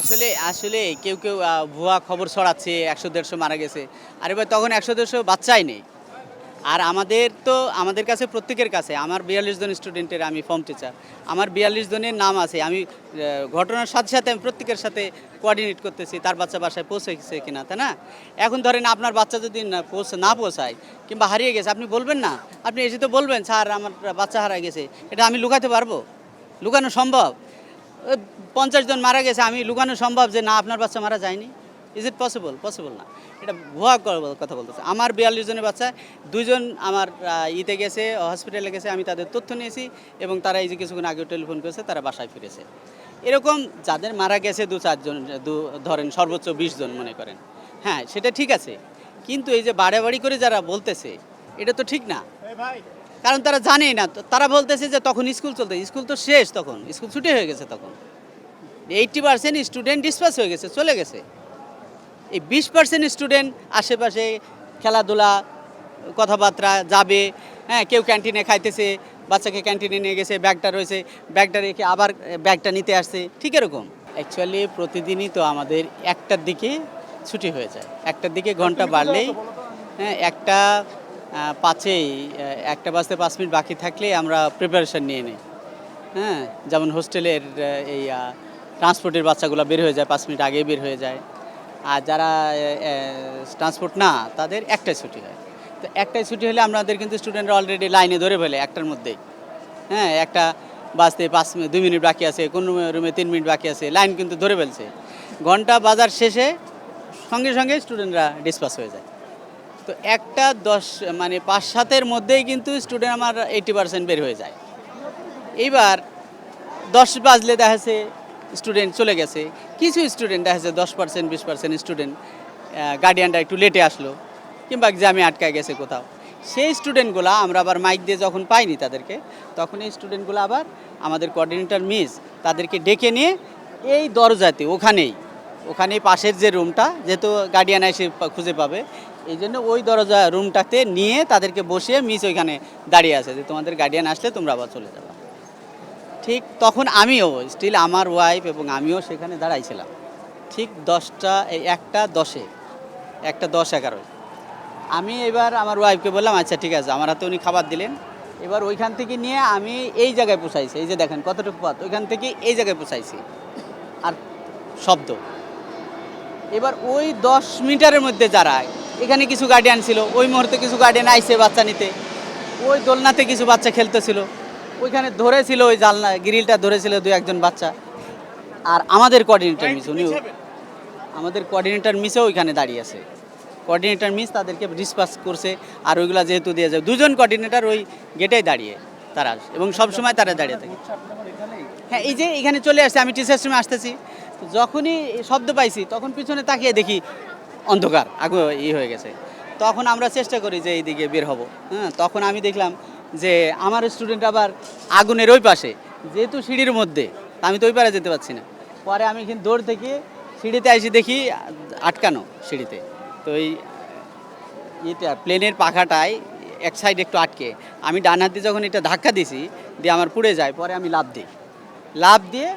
আসলে আসলে কেউ কেউ ভুয়া খবর ছড়াচ্ছে, একশো দেড়শো মারা গেছে। আরে ভাই, তখন একশো দেড়শো বাচ্চাই নেই। আর আমাদের তো, আমাদের কাছে প্রত্যেকের কাছে, আমার বিয়াল্লিশ জন স্টুডেন্টের আমি ফর্ম টিচার আমার বিয়াল্লিশ জনের নাম আছে, আমি ঘটনার সাথে সাথে আমি প্রত্যেকের সাথে কোঅর্ডিনেট করতেছি, তার বাচ্চা বাসায় পৌঁছেছে কিনা, তাই না? এখন ধরেন আপনার বাচ্চা যদি না পৌঁছে, না পৌঁছায়, কিংবা হারিয়ে গেছে, আপনি বলবেন না? আপনি এসে তো বলবেন, স্যার, আমার বাচ্চা হারিয়ে গেছে। এটা আমি লুকাতে পারব? লুকানো সম্ভব? পঞ্চাশ জন মারা গেছে আমি লুকানো সম্ভব যে না আপনার বাচ্চা মারা যায়নি? ইজ ইট পসিবল পসিবল না। এটা ভুয়া কথা বলতেছে। আমার বিয়াল্লিশ জনের বাচ্চা দুজন আমার ইতে গেছে হসপিটালে গেছে আমি তাদের তথ্য নিয়েছি এবং তারা এই যে কিছুক্ষণ আগে টেলিফোন করেছে তারা বাসায় ফিরেছে। এরকম যাদের মারা গেছে দু চারজন দু ধরেন সর্বোচ্চ বিশ জন মনে করেন। হ্যাঁ সেটা ঠিক আছে। কিন্তু এই যে বাড়াবাড়ি করে যারা বলতেছে এটা তো ঠিক না। কারণ তারা জানেই না। তো তারা বলতেছে যে তখন স্কুল চলতে স্কুল তো শেষ তখন। স্কুল ছুটি হয়ে গেছে তখন। এইটটি পার্সেন্ট স্টুডেন্ট ডিসপাস হয়ে গেছে চলে গেছে। এই বিশ পার্সেন্ট স্টুডেন্ট আশেপাশে খেলাধুলা কথাবার্তা যাবে হ্যাঁ কেউ ক্যান্টিনে খাইতেছে বাচ্চাকে ক্যান্টিনে নিয়ে গেছে ব্যাগটা রয়েছে ব্যাগটা রেখে আবার ব্যাগটা নিতে আসছে ঠিক এরকম। অ্যাকচুয়ালি প্রতিদিনই তো আমাদের একটার দিকে ছুটি হয়ে যায়। একটার দিকে ঘণ্টা বাড়লেই হ্যাঁ একটা পাঁচেই একটা বাজতে পাঁচ মিনিট বাকি থাকলে আমরা প্রিপারেশন নিয়ে নিই। হ্যাঁ যেমন হোস্টেলের এই ট্রান্সপোর্টের বাচ্চাগুলো বের হয়ে যায়, পাঁচ মিনিট আগে বের হয়ে যায়। আর যারা ট্রান্সপোর্ট না, তাদের একটাই ছুটি হয়। তো একটাই ছুটি হলে আমাদের কিন্তু স্টুডেন্টরা অলরেডি লাইনে ধরে ফেলে, একটার মধ্যেই। হ্যাঁ একটা বাজতে পাঁচ মিনিট দুই মিনিট বাকি আছে, কোন রুমে তিন মিনিট বাকি আছে লাইন কিন্তু ধরে ফেলছে। ঘণ্টা বাজার শেষে সঙ্গে সঙ্গে স্টুডেন্টরা ডিসপাস হয়ে যায়। তো একটা দশ মানে পাঁচ সাতের মধ্যেই কিন্তু স্টুডেন্ট আমার এইটি পার্সেন্ট বের হয়ে যায়। এইবার দশ বাজলে দেখা যাচ্ছে স্টুডেন্ট চলে গেছে। কিছু স্টুডেন্ট দেখা যাচ্ছে দশ পার্সেন্ট বিশ পার্সেন্ট স্টুডেন্ট গার্ডিয়ানরা একটু লেটে আসলো, কিংবা এক্সামে আটকায় গেছে কোথাও। সেই স্টুডেন্টগুলো আমরা আবার মাইক দিয়ে যখন পাইনি তাদেরকে, তখন এই স্টুডেন্টগুলো আবার আমাদের কোঅর্ডিনেটর মিস তাদেরকে ডেকে নিয়ে এই দরজাতে, ওখানেই ওখানেই পাশের যে রুমটা যেহেতু গার্ডিয়ান এসে খুঁজে পাবে, এই জন্য ওই দরজা রুমটাতে নিয়ে তাদেরকে বসিয়ে মিস ওইখানে দাঁড়িয়ে আছে, যে তোমাদের গার্ডিয়ান আসলে তোমরা আবার চলে যাবে। ঠিক তখন আমিও স্টিল আমার ওয়াইফ এবং আমিও সেখানে দাঁড়াইছিলাম। ঠিক দশটা, এই একটা দশে, একটা দশ এগারোয়। আমি এবার আমার ওয়াইফকে বললাম আচ্ছা ঠিক আছে, আমার হাতে উনি খাবার দিলেন। এবার ওইখান থেকে নিয়ে আমি এই জায়গায় পোষাইছি। এই যে দেখেন কতটুকু পথ, ওইখান থেকে এই জায়গায় পোষাইছি। আর শব্দ। এবার ওই দশ মিটারের মধ্যে যারা, এখানে কিছু গার্ডিয়ান ছিল, ওই মুহূর্তে কিছু গার্ডিয়ান আইসে বাচ্চা নিতে। ওই দোলনাতে কিছু বাচ্চা খেলতেছিল। ওইখানে ধরেছিল ওই জালনা গ্রিলটা ধরেছিল দু একজন বাচ্চা। আর আমাদের কোঅর্ডিনেটর মিস উনি আমাদের কোঅর্ডিনেটর মিসও ওইখানে দাঁড়িয়ে আছে। কোঅর্ডিনেটর মিস তাদেরকে ডিসপাস করছে আর ওইগুলা যেহেতু দিয়ে যায়। দুজন কোঅর্ডিনেটর ওই গেটেই দাঁড়িয়ে তারা। এবং সবসময় তারা দাঁড়িয়ে থাকে। হ্যাঁ এই যে এখানে চলে আসছে আমি টিচার্স রুমে আসতেছি। যখনই শব্দ পাইছি তখন পিছনে তাকিয়ে দেখি অন্ধকার আগু ই হয়ে গেছে। তখন আমরা চেষ্টা করি যে এইদিকে বের হব। হ্যাঁ তখন আমি দেখলাম যে আমার স্টুডেন্ট আবার আগুনের ওই পাশে, যেহেতু সিঁড়ির মধ্যে আমি তো ওই পারে যেতে পারছি না। পরে আমি কিন্তু দৌড় থেকে সিঁড়িতে এসে দেখি আটকানো সিঁড়িতে। তো এই এটা প্লেনের পাখাটায় এক সাইড একটু আটকে। আমি ডান হাতে যখন এটা ধাক্কা দিছি, দিয়ে আমার পুড়ে যায়, পরে আমি লাভ দিই। লাভ দিয়ে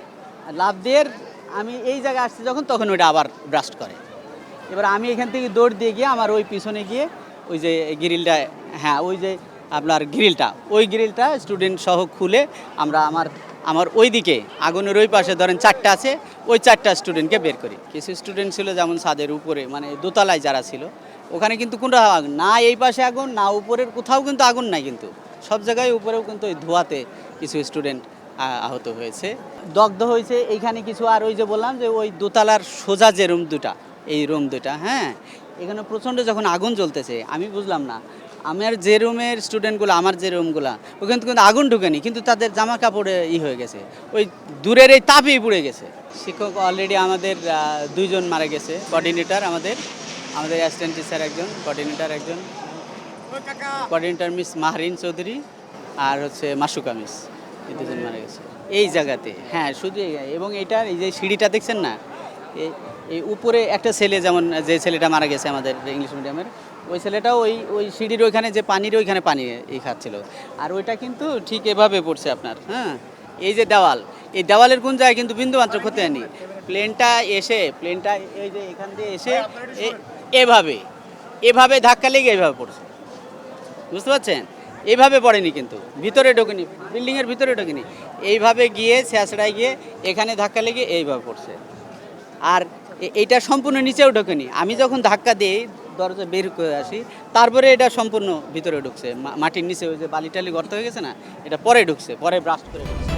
লাভ দিয়ে আমি এই জায়গায় আসছি যখন, তখন ওইটা আবার ব্রাস্ট করে। এবার আমি এখান থেকে দৌড় দিয়ে গিয়ে আমার ওই পিছনে গিয়ে ওই যে গ্রিলটা হ্যাঁ ওই যে আপনার গ্রিলটা। ওই গ্রিলটা স্টুডেন্ট সহ খুলে আমরা আমার আমার ওই দিকে আগুনের ওই পাশে ধরেন চারটা আছে, ওই চারটা স্টুডেন্টকে বের করি। কিছু স্টুডেন্ট ছিল যেমন ছাদের উপরে মানে দোতলায় যারা ছিল, ওখানে কিন্তু কোনো আগুন, না এই পাশে আগুন, না উপরের কোথাও কিন্তু আগুন নাই কিন্তু। সব জায়গায় উপরেও কিন্তু ওই ধোয়াতে কিছু স্টুডেন্ট আহত হয়েছে। দগ্ধ হয়েছে, এইখানে কিছু আর ওই যে বললাম যে ওই দোতলার সোজা যে রুম দুটা, এই রুম দুটা হ্যাঁ? এখানে প্রচণ্ড যখন আগুন জ্বলতেছে, আমি বুঝলাম না আমার যে রুমের স্টুডেন্টগুলো আমার যে রুমগুলো, ওখানে কিন্তু আগুন ঢুকেনি, কিন্তু তাদের জামা কাপড়ে ই হয়ে গেছে। ওই দূরের এই তাপেই পুড়ে গেছে। শিক্ষক অলরেডি আমাদের দুইজন মারা গেছে কোঅর্ডিনেটর আমাদের আমাদের অ্যাসিস্ট্যান্ট টিচার একজন কোঅর্ডিনেটর একজন। কোঅর্ডিনেটর মিস মাহরিন চৌধুরী আর হচ্ছে মাসুকা মিস এই দুজন মারা গেছে। এই জায়গাতে হ্যাঁ শুধু এবং এটার এই যে সিঁড়িটা দেখছেন না এই উপরে একটা ছেলে যেমন, যে ছেলেটা মারা গেছে আমাদের ইংলিশ মিডিয়ামের ওই ছেলেটাও ওই ওই সিঁড়ির ওইখানে যে পানির ওইখানে পানি এই খাচ্ছিল। আর ওইটা কিন্তু ঠিক এভাবে পড়ছে আপনার হ্যাঁ? এই যে দেওয়াল এই দেওয়ালের কোন জায়গায় কিন্তু বিন্দু মাত্র ক্ষতি হয়নি। প্লেনটা এসে প্লেনটা এই যে এখান দিয়ে এসে এভাবে এভাবে ধাক্কা লেগে এভাবে পড়ছে। বুঝতে পারছেন? এইভাবে পড়েনি কিন্তু ভিতরে ঢোকেনি বিল্ডিংয়ের ভিতরে ঢোকেনি। এইভাবে গিয়ে স্যাঁচড়ায় গিয়ে এখানে ধাক্কা লেগে এইভাবে পড়ছে। আর এইটা সম্পূর্ণ নিচেও ঢোকেনি। আমি যখন ধাক্কা দিই দরজা বের করে আসি। তারপরে এটা সম্পূর্ণ ভিতরে ঢুকছে। মাটির নিচে ওই যে বালি টালি গর্ত হয়ে গেছে না, এটা পরে ঢুকছে, পরে ব্রাশ করে ঢুকছে।